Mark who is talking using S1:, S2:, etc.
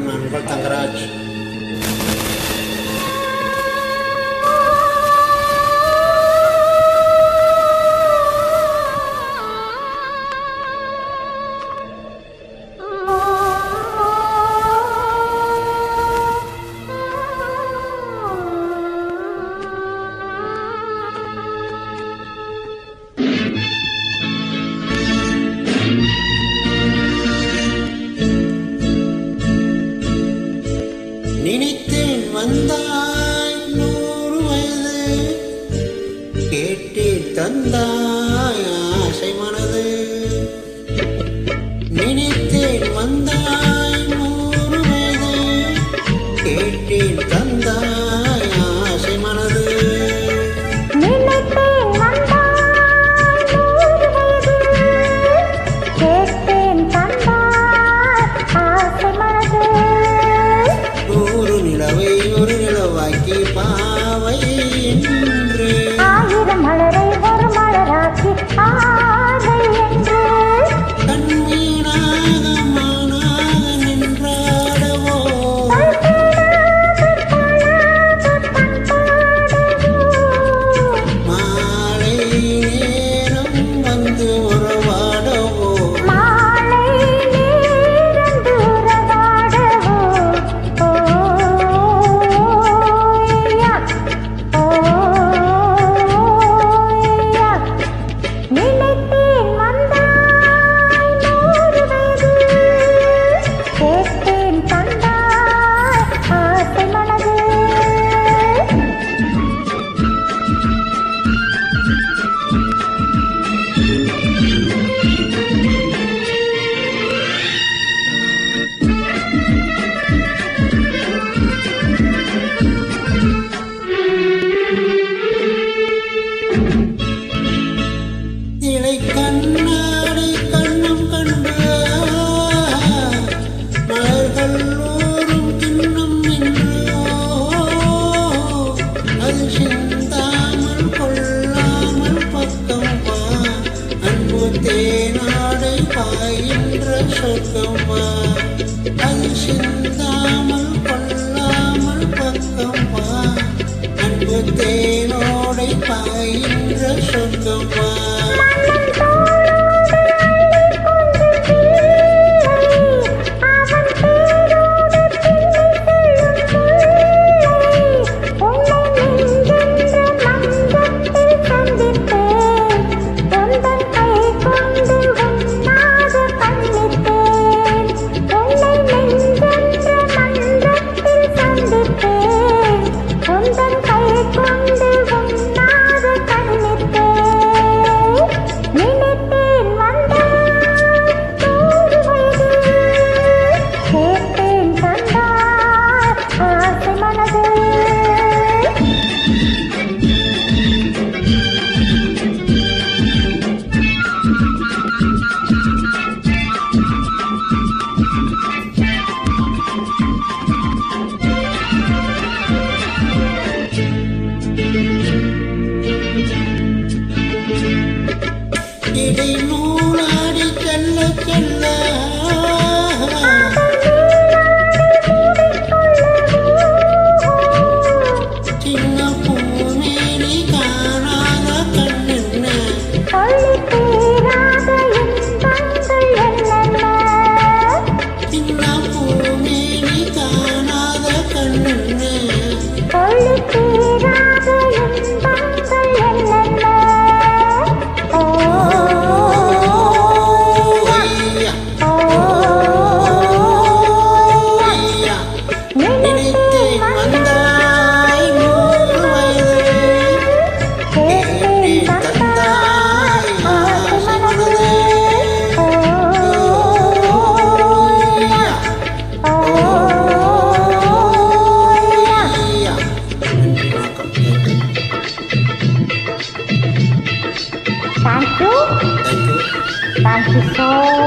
S1: Tangrade. வந்தாய் ஆசை மனது. நினைத்தேன் வந்தாய் மூணு கேட்டேன் தந்தாய் தேனாடை பாயின்ற சொர்க்கம்மா அது சிந்தாமல் கொள்ளாமல் பக்கம்மா. அன்பு தேனோடை பாயின்ற
S2: சொர்க்கம்மா. கொண்டு வந்த
S1: 그래서